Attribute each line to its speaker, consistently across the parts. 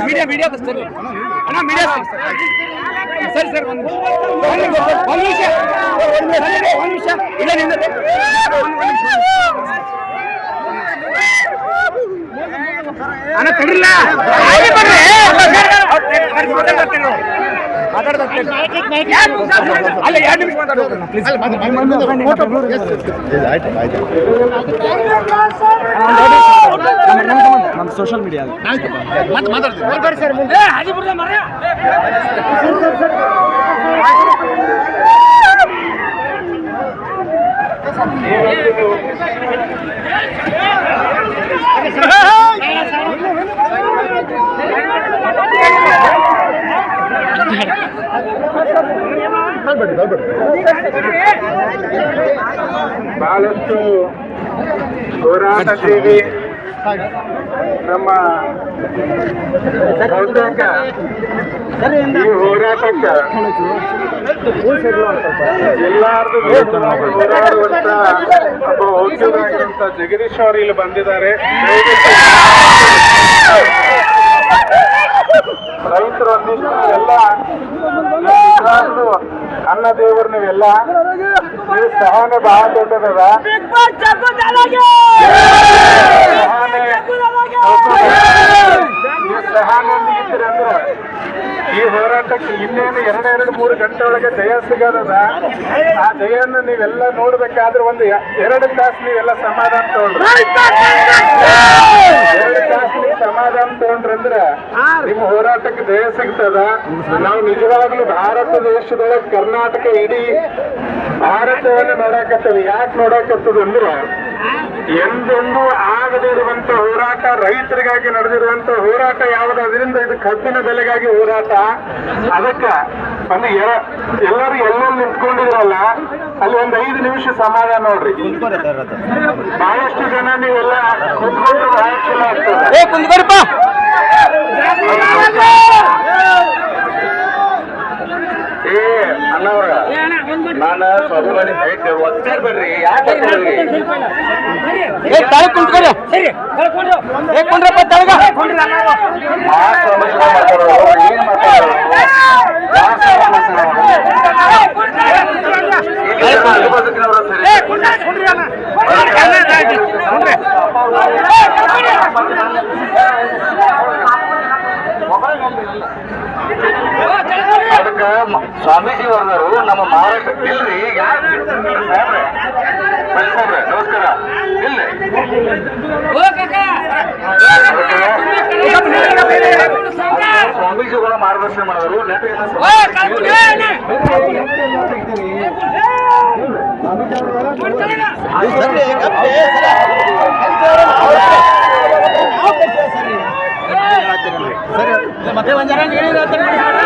Speaker 1: Media media sir ಅಣ್ಣ media ಸರಿ, sir. ಒಂದು ಒಂದು ನಿಮಿಷ ಒಂದು ನಿಮಿಷ ಇಲ್ಲ ನಿಂದ ಅಣ್ಣ ತಡಿಲ್ಲ ಅಲ್ಲ ಎರಡು ನಿಮಿಷ ನಮ್ಮ ಸೋಷಿಯಲ್ ಮೀಡಿಯಾ
Speaker 2: ಬಹಳಷ್ಟು ಹೋರಾಟಜೀವಿ ನಮ್ಮ ಬಹುತೇಕ ಈ ಹೋರಾಟಕ್ಕೆ ಎಲ್ಲಾರ್ದು ಹೋರಾಡುವಂತ ಒಬ್ಬ ವಕೀಲರಾಗಿರುವಂತ ಜಗದೀಶ್ ಅವರು ಇಲ್ಲಿ ಬಂದಿದ್ದಾರೆ. ರೈತರು ಒಂದಿಷ್ಟು ಎಲ್ಲ. ಅನ್ನ ದೇವರು ನೀವೆಲ್ಲ. ನೀವು ಸಹನೆ ಬಹಳ ದೊಡ್ಡದ ಸಹನೆ ಅಂದ್ರೆ ಈ ಹೋರಾಟಕ್ಕೆ ಇನ್ನೇನು ಎರಡೆರಡು ಮೂರು ಗಂಟೆ ಒಳಗೆ ಜಯ ಸಿಗೋದದ? ಆ ಜಯನ್ನು ನೀವೆಲ್ಲ ನೋಡ್ಬೇಕಾದ್ರೆ ಒಂದು ಎರಡು ತಾಸು ನೀವೆಲ್ಲ ಸಮಾಧಾನ ತಗೊಂಡ್ರಿ ಹೋರಾಟಕ್ಕೆ ಜಯ ಸಿಗ್ತದ. ನಾವು ನಿಜವಾಗ್ಲೂ ಭಾರತ ದೇಶದೊಳಗೆ ಕರ್ನಾಟಕ ಇಡೀ ಭಾರತವನ್ನು ನೋಡಾಕತ್ತದ ಯಾಕೆ ನೋಡಾಕತ್ತದ ಅಂದ್ರೆ ಎಂದೆಂದೂ ಆಗದಿರುವಂತ ಹೋರಾಟ, ರೈತರಿಗಾಗಿ ನಡೆದಿರುವಂತ ಹೋರಾಟ ಯಾವುದು? ಅದರಿಂದ ಇದು ಕಬ್ಬಿನ ಬೆಲೆಗಾಗಿ ಹೋರಾಟ. ಅದಕ್ಕ ಒಂದು ಎಲ್ಲರೂ ಎಲ್ಲೆಲ್ಲಿ ನಿಂತ್ಕೊಂಡಿದ್ರಲ್ಲ, ಅಲ್ಲಿ ಒಂದ್ ಐದು ನಿಮಿಷ ಸಮಾಧಾನ ನೋಡ್ರಿ. ಬಹಳಷ್ಟು ಜನ ನೀವೆಲ್ಲ ಕುತ್ಕೊಂಡ್ರೆ ಬಹಳ ಚಲೋ ಆಗ್ತದೆ.
Speaker 1: ಏ
Speaker 2: ಅಣ್ಣವ್ರ ನಾನು ಸ್ವಾಭಿಮಾನಿ ಸೈಟ್ ಒತ್ತೇ ಬರ್ರಿ ಯಾಕೆ
Speaker 1: ಏ ತಳ ಕುಂತ್ಕೊರಿ ಏ ಕುಂಡ್ರಪ್ಪ ತಳಗ
Speaker 2: ಏನ್ ಮಾತಾಡೋದು ಯಾವ ಸಮಸ್ಯೆ ಮಾತಾಡೋದು? ಇಲ್ಲಿ ಜನ ಬದುಕಿನವರು ಸರಿ. ಅದಕ್ಕ ಸ್ವಾಮೀಜಿ ಅವರು ನಮ್ಮ ಮಾರಾಟ ಇಲ್ರಿ ಯಾರು ಸಾಹೇಬ್ರೆ ಬನ್ನಿ ಸಾಹೇಬ್ರೆ ನಮಸ್ಕಾರ ಇಲ್ಲಿ ಸ್ವಾಮೀಜಿಗಳ ಮಾರ್ಗದರ್ಶನ ಮಾಡಿದ್ರು
Speaker 1: ಮತ್ತೆ ಒಂದ್ ಜನ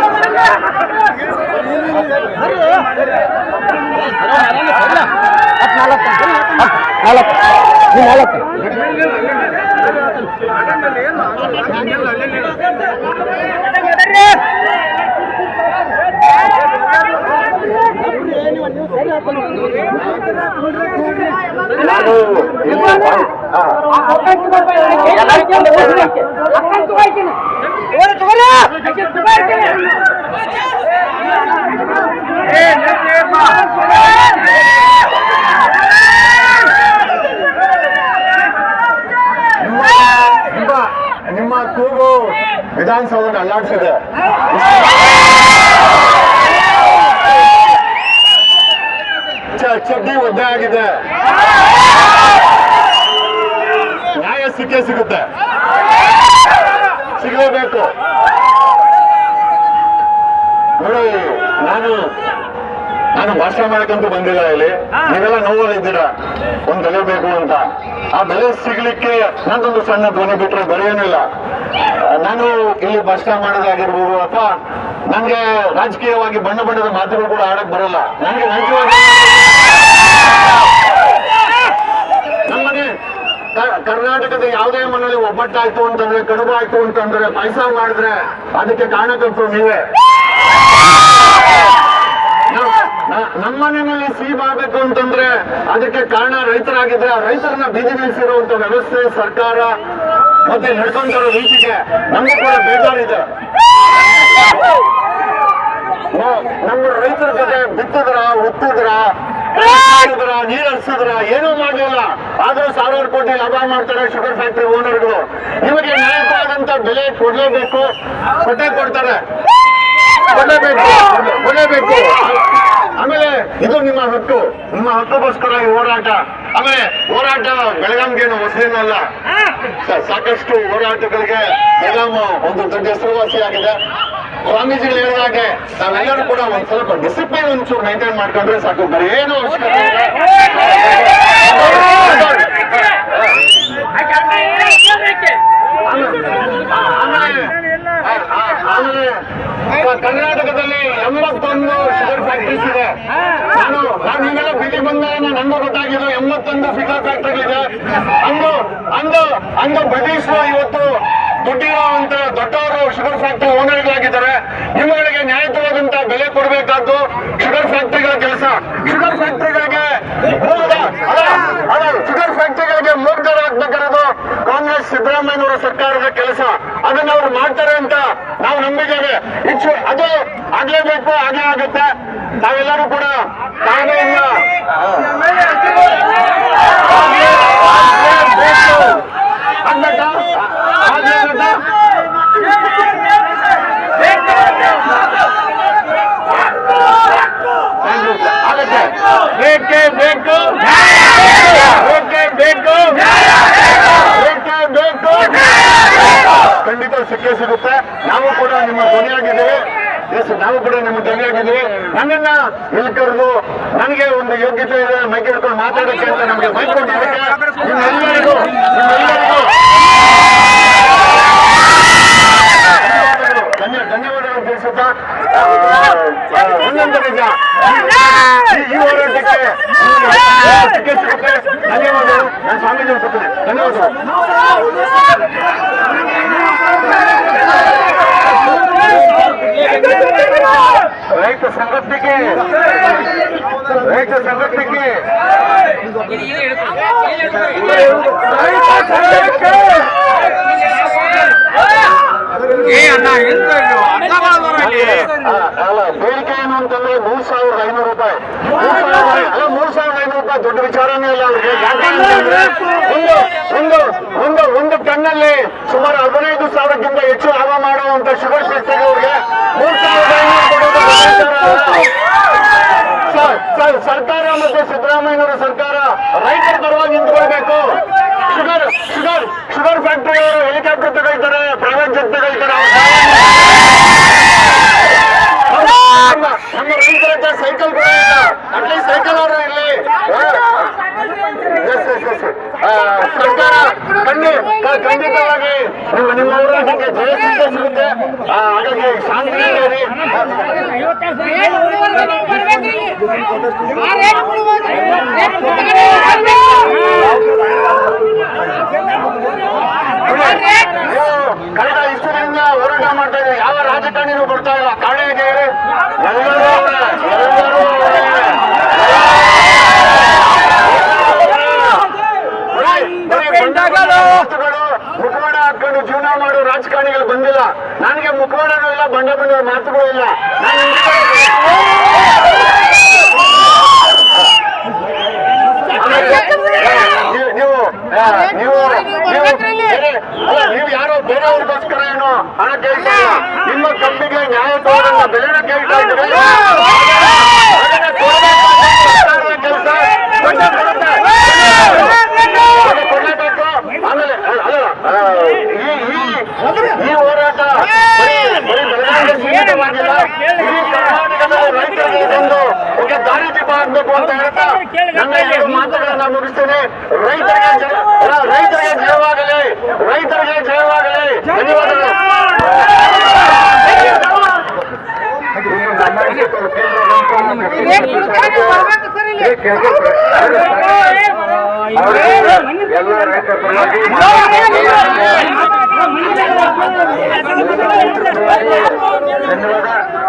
Speaker 2: ನಾನು ಇಲ್ಲಿ ಹಾ. ನಿಮ್ಮ ಕೂಗು ವಿಧಾನಸೌಧ ಅಲ್ಲಾಡ್ಸಿದೆ. ಚಡ್ಡಿ ಒದ್ದೆ ಆಗಿದೆ. ನ್ಯಾಯ ಸಿಕ್ಕೇ ಸಿಗುತ್ತೆ. ಸಿಗಲೇಬೇಕು. ನೋಡಿ ನಾನು ನಾನು ಭಾಷಣ ಮಾಡಕ್ಕಂತೂ ಬಂದಿಲ್ಲ ಇಲ್ಲಿ. ನೀವೆಲ್ಲ ನೋವಲ್ಲಿದ್ದೀರಾ? ಒಂದ್ ಬೆಲೆ ಬೇಕು ಅಂತ. ಆ ಬೆಲೆ ಸಿಗ್ಲಿಕ್ಕೆ ನಂದೊಂದು ಸಣ್ಣ ಧ್ವನಿ ಬಿಟ್ಟರೆ ಬೆಲೆ ಏನಿಲ್ಲ. ನಾನು ಇಲ್ಲಿ ಭಾಷಣ ಮಾಡೋದಾಗಿರ್ಬೋದು ಅಥವಾ ನನಗೆ ರಾಜಕೀಯವಾಗಿ ಬಣ್ಣ ಬಣ್ಣದ ಮಾತುಗಳು ಕೂಡ ಆಡಕ್ ಬರಲ್ಲ. ನನಗೆ ನೈಜವಾಗಿ ನಮ್ಮನೆ ಕರ್ನಾಟಕದ ಯಾವುದೇ ಮನೆಯಲ್ಲಿ ಒಬ್ಬಟ್ಟಾಯ್ತು ಅಂತಂದ್ರೆ ಕಡುಬು ಆಯ್ತು ಅಂತಂದ್ರೆ ಪಾಯಸ ಮಾಡಿದ್ರೆ ಅದಕ್ಕೆ ಕಾರಣಕರ್ತರು ನೀವೇ. ನಾವು- ನಾ- ನಮ್ಮ ಮನೆಯಲ್ಲಿ ಸಿಹಿ ಆಗ್ಬೇಕು ಅಂತಂದ್ರೆ ಅದಕ್ಕೆ ಕಾರಣ ರೈತರಾಗಿದ್ರೆ ಆ ರೈತರನ್ನ ಬೀದಿ ನಿಲ್ಲಿಸಿರುವಂತ ವ್ಯವಸ್ಥೆ, ಸರ್ಕಾರ ಮತ್ತೆ ನಡ್ಕೊಂತಿರೋ ರೀತಿಗೆ ನಮಗೂ ಕೂಡ ಬೇಜಾರಿದೆ. ನಮ್ಮ ರೈತರ ಜೊತೆ ಬಿತ್ತಿದ್ರ, ಉತ್ತಿದ್ರ ಮಾಡಿದ್ರ ನೀರ್ ಹರಿಸಿದ್ರ, ಏನೂ ಮಾಡ್ಲಿಲ್ಲ. ಆದ್ರೂ ಸಾವಿರಾರು ಕೋಟಿ ಲಾಭ ಮಾಡ್ತಾರೆ ಶುಗರ್ ಫ್ಯಾಕ್ಟರಿ ಓನರ್ಗಳು ನಿಮಗೆ ನ್ಯಾಯವಾದಂತ ಬೆಲೆ ಕೊಡಲೇಬೇಕು, ಕೊಟ್ಟೆ ಕೊಡ್ತಾರೆ. ಕೊಡಲೇಬೇಕು ಆಮೇಲೆ ಇದು ನಿಮ್ಮ ಹಕ್ಕು. ನಿಮ್ಮ ಹಕ್ಕುಗೋಸ್ಕರ ಈ ಹೋರಾಟ. ಆಮೇಲೆ ಹೋರಾಟ ಬೆಳಗಾಂಗೇನು ಹೊಸದೇನಲ್ಲ. ಸಾಕಷ್ಟು ಹೋರಾಟಗಳಿಗೆ ಬೆಳಗಾಂ ಒಂದು ದೊಡ್ಡ ಹೆಸರುವಾಸಿಯಾಗಿದೆ ಸ್ವಾಮೀಜಿಗಳು ಹೇಳಿದಾಗೆ ನಾವೆಲ್ಲರೂ ಕೂಡ ಒಂದ್ ಸ್ವಲ್ಪ ಡಿಸಿಪ್ಲಿನ್ ಒಂಚೂರು ಮೈಂಟೈನ್ ಮಾಡ್ಕೊಂಡ್ರೆ ಸಾಕು. ಬರೀ. ಆಮೇಲೆ ಕರ್ನಾಟಕದಲ್ಲಿ ಎಂಬತ್ತೊಂದು ಶುಗರ್ ಫ್ಯಾಕ್ಟ್ರೀಸ್ ಇದೆ. ನಾನು ನಾನು ಈಗೆಲ್ಲ ಬಿಡಿ ಬಂದಾಗ ನನಗೂ ಗೊತ್ತಾಗಿದ್ದು ಎಂಬತ್ತೊಂದು ಶುಗರ್ ಫ್ಯಾಕ್ಟ್ರಿಗಳಿದೆ ಅಂದು ಅಂದು ಅಂದು ಬ್ರಿಟಿಷರು ಇವತ್ತು ದುಡ್ಡಿರುವಂತ ದೊಡ್ಡವರು ಶುಗರ್ ಫ್ಯಾಕ್ಟರಿ ಓನರ್ಗಳಾಗಿದ್ದಾರೆ ನಿಮ್ಮಗಳಿಗೆ ನ್ಯಾಯಯುತವಾದಂತ ಬೆಲೆ ಕೊಡಬೇಕಾದ್ದು ಶುಗರ್ ಫ್ಯಾಕ್ಟ್ರಿಗಳ ಕೆಲಸ. ಶುಗರ್ ಫ್ಯಾಕ್ಟ್ರಿಗಳಿಗೆ ಶುಗರ್ ಫ್ಯಾಕ್ಟ್ರಿಗಳಿಗೆ ಮೂಗ್ದಾರ ಹಾಕ್ಬೇಕಾಗಿರೋದು ಕಾಂಗ್ರೆಸ್, ಸಿದ್ದರಾಮಯ್ಯನವರ ಸರ್ಕಾರದ ಕೆಲಸ ಅದನ್ನ ಅವ್ರು ಮಾಡ್ತಾರೆ ಅಂತ ನಂಬಿದ್ದೇವೆ ಇಚ್ಚು ಅದು ಆಗ್ಲೇಬೇಕು ಆಗೇ ಆಗುತ್ತೆ. ನಾವೆಲ್ಲರೂ ಕೂಡ ತಾಳ್ಮೆಯಿಂದ ಆಗ್ಬೇಕಾ? ಆಗ್ಲೇಬೇಕಾ? Thank you. ಆಗತ್ತೆ ಬೇಕೇ ಬೇಕು ಬೇಕೇ ಬೇಕು ಬೇಕೇ ಬೇಕು ಖಂಡಿತ ಸಿಕ್ಕೇ ಸಿಗುತ್ತೆ. ನಾವು ಕೂಡ ನಿಮ್ಮ ಧ್ವನಿಯಾಗಿದ್ದೀವಿ. ಎಸ್ ನಾವು ಕೂಡ ನಿಮ್ಮ ಧ್ವನಿಯಾಗಿದ್ದೀವಿ. ನನ್ನನ್ನ ಇಲ್ಲಿ ಕರೆದು ನನಗೆ ಒಂದು ಯೋಗ್ಯತೆ ಇದೆ ಮೈಕ್ ಹಿಡ್ಕೊಂಡು ಮಾತಾಡಕ್ಕೆ ಅಂತ ನಮಗೆ ಮೈಕ್ ಕೊಟ್ಟಿದ್ದಕ್ಕೆ ಧನ್ಯವಾದಗಳು. ತಿಳಿಸುತ್ತಾ ಆ, ಆ, ಇನ್ನೊಂದು ನಿಜ ಈ- ಈ ಹೋರಾಟಕ್ಕೆ ನಿಮಗೆ ಸಿಕ್ಕೇ ಸಿಗುತ್ತೆ ಧನ್ಯವಾದಗಳು ನಾನು ಸ್ವಾಮೀಜಿ ಅನ್ಸುತ್ತೇನೆ ಧನ್ಯವಾದಗಳು ರೈತ ಸಂಘಟನೆಗೆ ರೈತ ಸಂಘಟನೆಗೆ ರೈತ ಸಂಘಟನೆಗೆ ಆ, ಅಲ್ಲ ಬೇಡಿಕೆ ಏನು ಅಂತಂದ್ರೆ ಮೂರ್ ಸಾವಿರದ ಐನೂರು ರೂಪಾಯಿ. ಮೂರ್ ಸಾವಿರದ ಅಲ್ಲ ಮೂರ್ ಸಾವಿರದ ಐನೂರು ರೂಪಾಯಿ ದೊಡ್ಡ ವಿಚಾರನೇ ಇಲ್ಲ ಅವ್ರಿಗೆ. ಒಂದು ಒಂದು ಒಂದು ಒಂದು ಟನ್ನಲ್ಲಿ ಸುಮಾರು ಹದಿನೈದು ಸಾವಿರಕ್ಕಿಂತ ಹೆಚ್ಚು ಲಾಭ ಮಾಡುವಂತ ಶುಗರ್ ಫ್ಯಾಕ್ಟರಿ ಅವ್ರಿಗೆ ಮೂರ್ ಸಾವಿರದ ಐನೂರು ಸರ್ಕಾರ ಮತ್ತೆ ಸಿದ್ದರಾಮಯ್ಯನವರ ಸರ್ಕಾರ ರೈತರ ಪರವಾಗಿ ನಿಂತ್ಕೊಳ್ಬೇಕು. ಶುಗರ್ ಶುಗರ್ ಶುಗರ್ ಫ್ಯಾಕ್ಟರಿ ಅವರು ಹೆಲಿಕಾಪ್ಟರ್ ತಗೊಳ್ತಾರೆ ಪ್ರೈವೇಟ್ ಜೆಟ್ ತಗೊಳ್ತಾರೆ ಅವ್ರ ನಮ್ಮ ನಮ್ಮ ರೈತರ ಹತ್ರ ಸೈಕಲ್ ಕೂಡ ಇಲ್ಲ ಅಟ್ಲೀಸ್ಟ್ ಸೈಕಲ್ ಅವರು ಇಲ್ಲಿ ಎಸ್ ಎಸ್ ಎಸ್ ಸರ್ಕಾರ ಖಂಡಿತವಾಗಿ. ನಿಮ್ಮ ನಿಮ್ಮ ಜಯ ನೀವು ಕಳೆದ ಇಷ್ಟು ದಿನದಿಂದ ಹೋರಾಟ ಮಾಡ್ತಾ ಇದ್ದಾರೆ. ಯಾವ ರಾಜಕಾರಣಿನೂ ಬರ್ತಾ ಇಲ್ಲ. ಕಾರಣ ಎಲ್ಲರೂ ಅವ್ರೆ, ಎಲ್ಲರೂ ಅವ್ರೆ. ಬರೀ- ಬರೀ ಬಂಡವಾಳ ಮಾತುಗಳು, ಮುಖವಾಡ ಹಾಕೊಂಡು ಜೀವನ ಮಾಡೋ ರಾಜಕಾರಣಿಗಳು ಬಂದಿಲ್ಲ ನನಗೆ ಮುಖವಾಡನೂ ಇಲ್ಲ ಬಂಡ ಬಂದ ಮಾತುಗಳು ಇಲ್ಲ ನಾನು ನೀವು- ನೀವು ನೀವು ಯಾರೋ ಬೇರೆಯವ್ರಿಗೋಸ್ಕರ ಏನು ಹಣ ಕೇಳ್ತಾ ಇಲ್ಲ ನಿಮ್ಮ ಕಂಪಿಗೆ ನ್ಯಾಯಯುತವಾದಂತ ಬೆಲೆನ ಕೇಳ್ತಾ ಆ, ಈ ಒಂದು ದಾರಿದೀಪ ಆಗ್ಬೇಕು ಅಂತ ಹೇಳ್ತಾ ಮಾತುಗಳನ್ನ ಮುಗಿಸ್ತೇನೆ ರೈತರಿಗೆ ರೈತರಿಗೆ ಜಯವಾಗಲಿ. ರೈತರಿಗೆ ಜಯವಾಗಲಿ. ಧನ್ಯವಾದಗಳು. ಎಲ್ಲ ಧನ್ಯವಾದ.